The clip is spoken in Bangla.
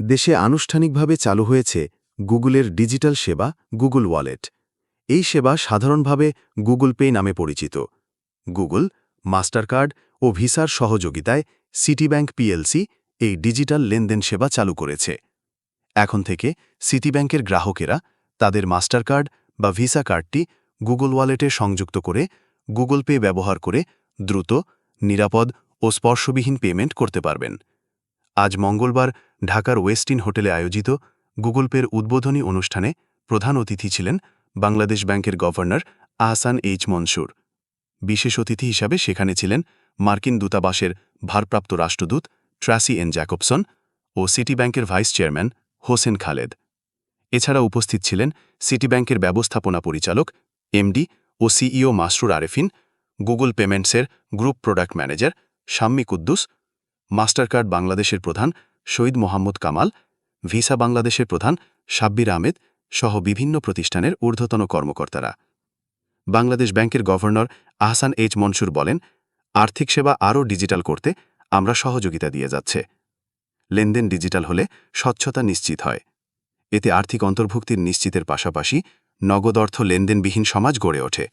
দেশে আনুষ্ঠানিকভাবে চালু হয়েছে গুগলের ডিজিটাল সেবা গুগল ওয়ালেট। এই সেবা সাধারণভাবে গুগল পে নামে পরিচিত। গুগল, মাস্টারকার্ড ও ভিসার সহযোগিতায় সিটিব্যাংক পিএলসি এই ডিজিটাল লেনদেন সেবা চালু করেছে। এখন থেকে সিটিব্যাংকের গ্রাহকেরা তাদের মাস্টারকার্ড বা ভিসা কার্ডটি গুগল ওয়ালেটে সংযুক্ত করে গুগল পে ব্যবহার করে দ্রুত, নিরাপদ ও স্পর্শবিহীন পেমেন্ট করতে পারবেন। আজ মঙ্গলবার ঢাকার ওয়েস্টিন হোটেলে আয়োজিত গুগল পের উদ্বোধনী অনুষ্ঠানে প্রধান অতিথি ছিলেন বাংলাদেশ ব্যাংকের গভর্নর আহসান এইচ মনসুর। বিশেষ অতিথি হিসাবে সেখানে ছিলেন মার্কিন দূতাবাসের ভারপ্রাপ্ত রাষ্ট্রদূত ট্রাসি এন জ্যাকবসন ও সিটি ব্যাংকের ভাইস চেয়ারম্যান হোসেন খালেদ। এছাড়া উপস্থিত ছিলেন সিটি ব্যাংকের ব্যবস্থাপনা পরিচালক, এমডি ও CEO Masrur Arefin, Google পেমেন্টসের group product manager Shammi Quddus Mastercard বাংলাদেশের প্রধান শহীদ মোহাম্মদ কামাল, ভিসা বাংলাদেশের প্রধান সাব্বির আহমেদ সহ বিভিন্ন প্রতিষ্ঠানের ঊর্ধ্বতন কর্মকর্তারা। বাংলাদেশ ব্যাংকের গভর্নর আহসান এইচ মনসুর বলেন, আর্থিক সেবা আরও ডিজিটাল করতে আমরা সহযোগিতা দিয়ে যাচ্ছে। লেনদেন ডিজিটাল হলে স্বচ্ছতা নিশ্চিত হয়। এতে আর্থিক অন্তর্ভুক্তির নিশ্চিতের পাশাপাশি নগদ অর্থ লেনদেনবিহীন সমাজ গড়ে ওঠে।